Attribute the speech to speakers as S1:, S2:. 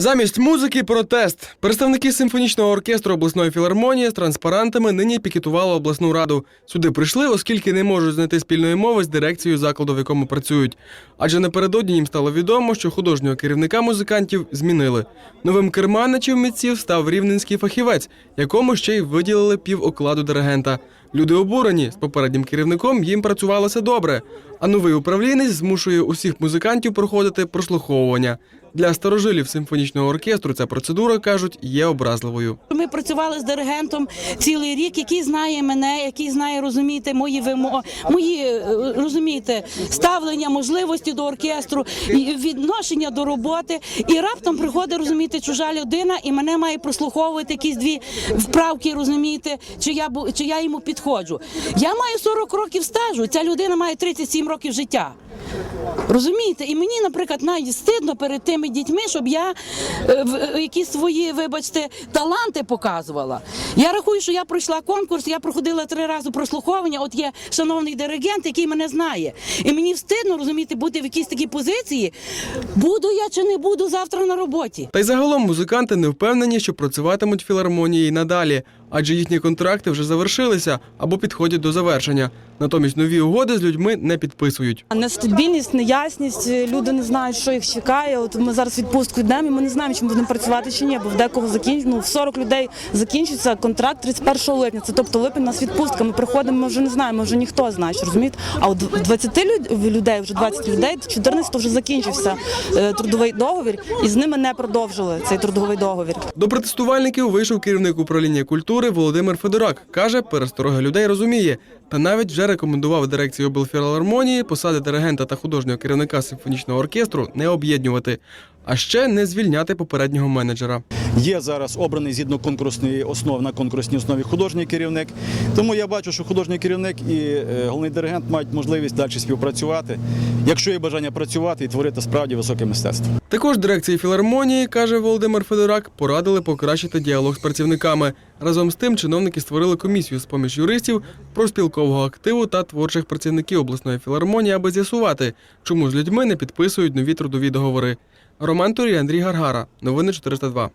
S1: Замість музики протест. Представники симфонічного оркестру обласної філармонії з транспарантами нині пікетували обласну раду. Сюди прийшли, оскільки не можуть знайти спільної мови з дирекцією закладу, в якому працюють. Адже напередодні їм стало відомо, що художнього керівника музикантів змінили. Новим керманичем митців став рівненський фахівець, якому ще й виділили пів окладу диригента. Люди обурені з попереднім керівником їм працювалося добре. А новий управлінець змушує усіх музикантів проходити прослуховування. Для старожилів симфонічного оркестру ця процедура кажуть є образливою.
S2: Ми працювали з диригентом цілий рік, який знає мене, який знає розумієте, мої вимоги, мої е, розумієте, ставлення, можливості до оркестру, відношення до роботи. І раптом приходить, розумієте, чужа людина, і мене має прослуховувати якісь дві вправки, розумієте, чи я чи я йому підходжу. Я маю 40 років стажу. Ця людина має 37 років життя. Розумієте, і мені, наприклад, навіть стидно перед тими дітьми, щоб я е, е, якісь свої, вибачте, таланти показувала. Я рахую, що я пройшла конкурс, я проходила три рази прослуховування. От є шановний диригент, який мене знає. І мені встидно розумієте, бути в якійсь такій позиції. Буду я чи не буду завтра на роботі.
S1: Та й загалом музиканти не впевнені, що працюватимуть філармонії й надалі, адже їхні контракти вже завершилися або підходять до завершення. Натомість нові угоди з людьми не підписують.
S3: Нестабільність, неясність, люди не знають, що їх чекає. От ми зараз відпустку йдемо, і ми не знаємо, чи ми будемо працювати чи ні, бо в декого закінч... ну, в 40 людей закінчиться контракт 31 липня. Це тобто липень у нас відпустка. Ми приходимо, ми вже не знаємо, ми вже ніхто знає, що, розумієте? А от 20 люд- людей, вже 20 людей, 14 вже закінчився е, трудовий договір, і з ними не продовжили цей трудовий договір.
S1: До протестувальників вийшов керівник управління культури Володимир Федорак. Каже, перестороги людей розуміє, та навіть вже рекомендував дирекції облфілармонії посади диригента та художнього керівника симфонічного оркестру не об'єднувати, а ще не звільняти попереднього менеджера.
S4: Є зараз обраний згідно конкурсної основи на конкурсній основі художній керівник. Тому я бачу, що художній керівник і е, головний диригент мають можливість далі співпрацювати, якщо є бажання працювати і творити справді високе мистецтво.
S1: Також дирекції філармонії, каже Володимир Федорак, порадили покращити діалог з працівниками. Разом з тим, чиновники створили комісію з поміж юристів, профспілкового активу та творчих працівників обласної філармонії, аби з'ясувати, чому з людьми не підписують нові трудові договори. Роман Турій, Андрій Гаргара. Новини 402.